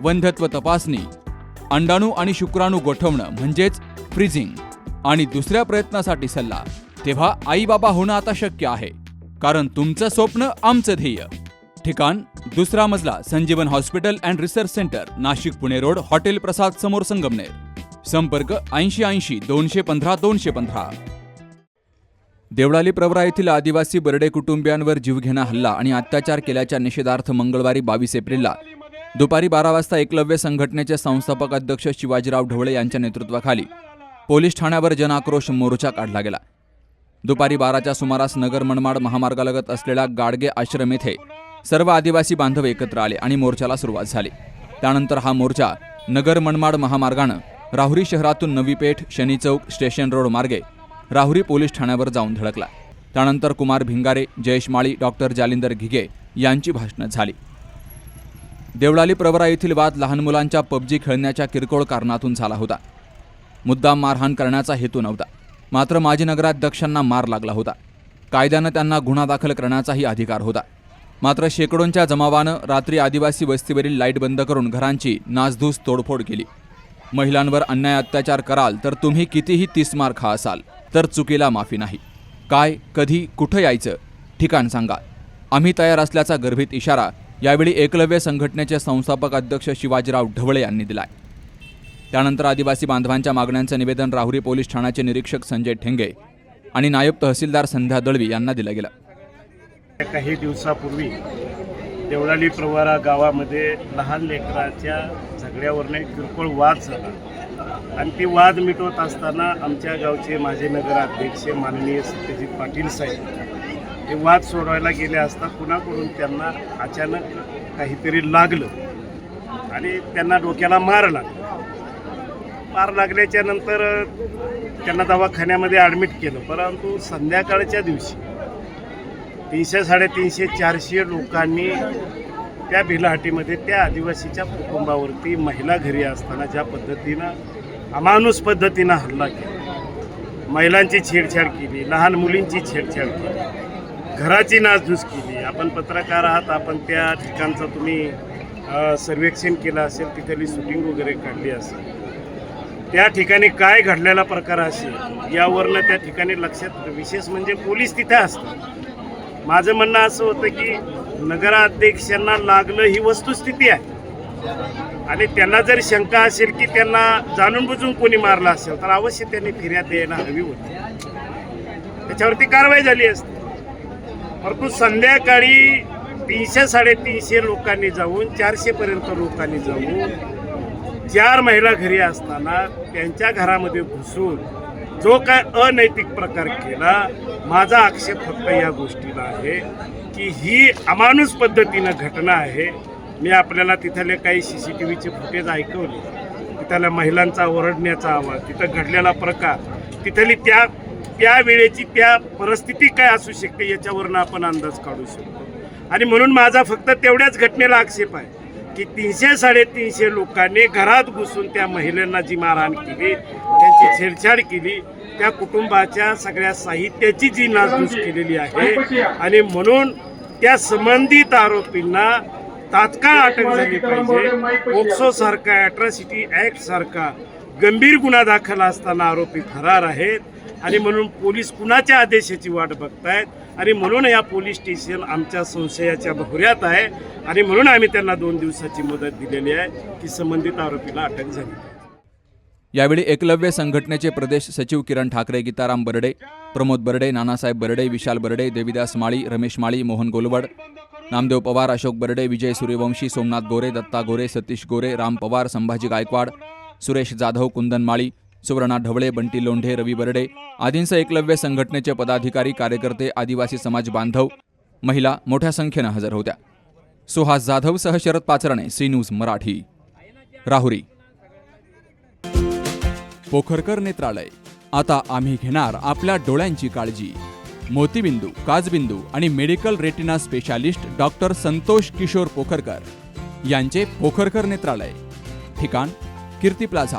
वंध्यत्व तपासणी अंडाणू आणि शुक्राणू गोठवणं म्हणजेच फ्रीजिंग आणि दुसऱ्या प्रयत्नासाठी सल्ला. तेव्हा आई बाबा होणं आता शक्य आहे कारण तुमचं स्वप्न आमचं ध्येय. ठिकाण दुसरा मजला Sanjeevan hospital and research centre Nashik Pune road hotel Prasad समोर संगमनेर. संपर्क ऐंशी ऐंशी दोनशे पंधरा दोनशे पंधरा. देवळाली प्रवरा येथील आदिवासी बर्डे कुटुंबियांवर जीवघेणा हल्ला आणि अत्याचार केल्याच्या निषेधार्थ मंगळवारी बावीस एप्रिलला दुपारी बारा वाजता एकलव्य संघटनेचे संस्थापक अध्यक्ष शिवाजीराव ढवळे यांच्या नेतृत्वाखाली पोलीस ठाण्यावर जनाक्रोश मोर्चा काढला गेला. दुपारी बाराच्या सुमारास नगर मनमाड महामार्गालगत असलेल्या गाडगे आश्रम येथे सर्व आदिवासी बांधव एकत्र आले आणि मोर्चाला सुरुवात झाली. त्यानंतर हा मोर्चा नगर मनमाड महामार्गानं राहुरी शहरातून नवी पेठ शनी चौक स्टेशन रोड मार्गे राहुरी पोलीस ठाण्यावर जाऊन धडकला. त्यानंतर कुमार भिंगारे जयेश माळी डॉक्टर जालिंदर घिगे यांची भाषणं झाली. देवळाली प्रवरा येथील वाद लहान मुलांच्या पबजी खेळण्याच्या किरकोळ कारणातून झाला होता. मुद्दाम मारहाण करण्याचा हेतू नव्हता. मात्र माजी नगराध्यक्षांना मार लागला होता. कायद्यानं त्यांना गुन्हा दाखल करण्याचाही अधिकार होता. मात्र शेकडोंच्या जमावानं रात्री आदिवासी वस्तीवरील लाइट बंद करून घरांची नासधूस तोडफोड केली. महिलांवर अन्याय अत्याचार कराल तर तुम्ही कितीही तीसमार खा असाल तर चुकीला माफी नाही. काय कधी कुठं यायचं? ठिकाण सांगा. आम्ही तयार असल्याचा गर्भित इशारा यावेळी एकलव्य संघटनेचे संस्थापक अध्यक्ष शिवाजीराव ढवळे यांनी दिलाय. त्यानंतर आदिवासी बांधवांच्या मागण्यांचं निवेदन राहुरी पोलीस ठाण्याचे निरीक्षक संजय ठेंगे आणि नायब तहसीलदार संध्या दळवी यांना दिलं गेलं. काही दिवसापूर्वी देवळाली प्रवारा गावामध्ये लहान लेकराच्या झगड्यावरनं किरकोळ वाद झाला. आणि ती वाद मिटवत असताना आमच्या गावचे माजी नगराध्यक्ष माननीय सत्यजित पाटील साहेब हे वाद सोडवायला गेले असता कुणाकडून त्यांना अचानक काहीतरी लागलं? आणि त्यांना डोक्याला मार लागला. मार लागल्याच्या नंतर त्यांना दवाखान्यामध्ये ॲडमिट केलं. परंतु संध्याकाळच्या दिवशी तीनशे साडेतीनशे चारशे लोकांनी त्या भिलाहाटीमध्ये त्या आदिवासीच्या कुटुंबावरती महिला घरी असताना ज्या पद्धतीनं अमानुष पद्धतीनं हल्ला केला. महिलांची छेडछाड केली लहान मुलींची छेडछाड केली. घराची नासधूस केली. आपण पत्रकार आहात आपण त्या ठिकाणचं तुम्ही सर्वेक्षण केलं असेल तिथली शूटिंग वगैरे काढली असेल. त्या ठिकाणी काय घडलेला प्रकार असेल यावरनं त्या ठिकाणी लक्षात विशेष म्हणजे पोलीस तिथे असतात. माझं म्हणणं असं होतं की नगराध्यक्षांना लागलं ही वस्तुस्थिती आहे. आणि त्यांना जर शंका असेल की त्यांना जाणून बुजून कोणी मारलं असेल तर अवश्य त्यांनी फिर्याद द्यायला हवी होती. त्याच्यावरती कारवाई झाली असती. परंतु संध्याकाळी तीनशे साडेतीनशे लोकांनी जाऊन चारशेपर्यंत लोकांनी जाऊन चार महिला घरी असताना त्यांच्या घरामध्ये घुसून जो काय अनैतिक प्रकार केला माझा आक्षेप फक्त या गोष्टीला आहे की ही अमानुष पद्धतीनं घटना आहे. मी आपल्याला तिथले काही सी सी टी व्हीचे फुटेज ऐकवले. तिथल्या महिलांचा ओरडण्याचा आवाज तिथं घडलेला प्रकार तिथली त्या त्या वेळेची त्या परिस्थिती काय असू शकते याच्यावरनं आपण अंदाज काढू शकतो. आणि म्हणून माझा फक्त तेवढ्याच घटनेला आक्षेप आहे की तीनशे साडेतीनशे लोकांनी घरात घुसून त्या महिलांना जी मारहाण केली त्यांची छेडछाड केली त्या कुटुंबाच्या सगळ्या साहित्याची जी नासधूस केलेली आहे आणि म्हणून त्या संबंधित आरोपींना तात्काळ अटक झाली पाहिजे. ओक्सो सारखा अॅट्रॉसिटी ऍक्ट सारखा गंभीर गुन्हा दाखल असताना आरोपी फरार आहेत. आणि म्हणून पोलीस कुणाच्या आदेशाची वाट बघतायत? आणि म्हणून या पोलीस स्टेशन आमच्या संशयाच्या भोऱ्यात आहे. आणि म्हणून आम्ही त्यांना दोन दिवसाची मुदत दिलेली आहे की संबंधित आरोपीला अटक झाली. यावेळी एकलव्य संघटनेचे प्रदेश सचिव किरण ठाकरे गीताराम बर्डे प्रमोद बर्डे नानासाहेब बर्डे विशाल बर्डे देविदास माळी रमेश माळी मोहन गोलवड नामदेव पवार अशोक बर्डे विजय सूर्यवंशी सोमनाथ गोरे दत्ता गोरे सतीश गोरे राम पवार संभाजी गायकवाड सुरेश जाधव कुंदन माळी सुवर्णा ढवळे बंटी लोंढे रवी बर्डे आदींसह एकलव्य संघटनेचे पदाधिकारी कार्यकर्ते आदिवासी समाज बांधव महिला मोठ्या संख्येनं हजर होत्या. सुहास जाधव सह शरद पाचरणे सी न्यूज मराठी. राहुरी. पोखरकर नेत्रालय. आता आम्ही घेणार आपल्या डोळ्यांची काळजी. मोतीबिंदू काजबिंदू आणि medical retina specialist doctor Santosh Kishor Pokharkar यांचे पोखरकर नेत्रालय. ठिकाण कीर्ती प्लाझा.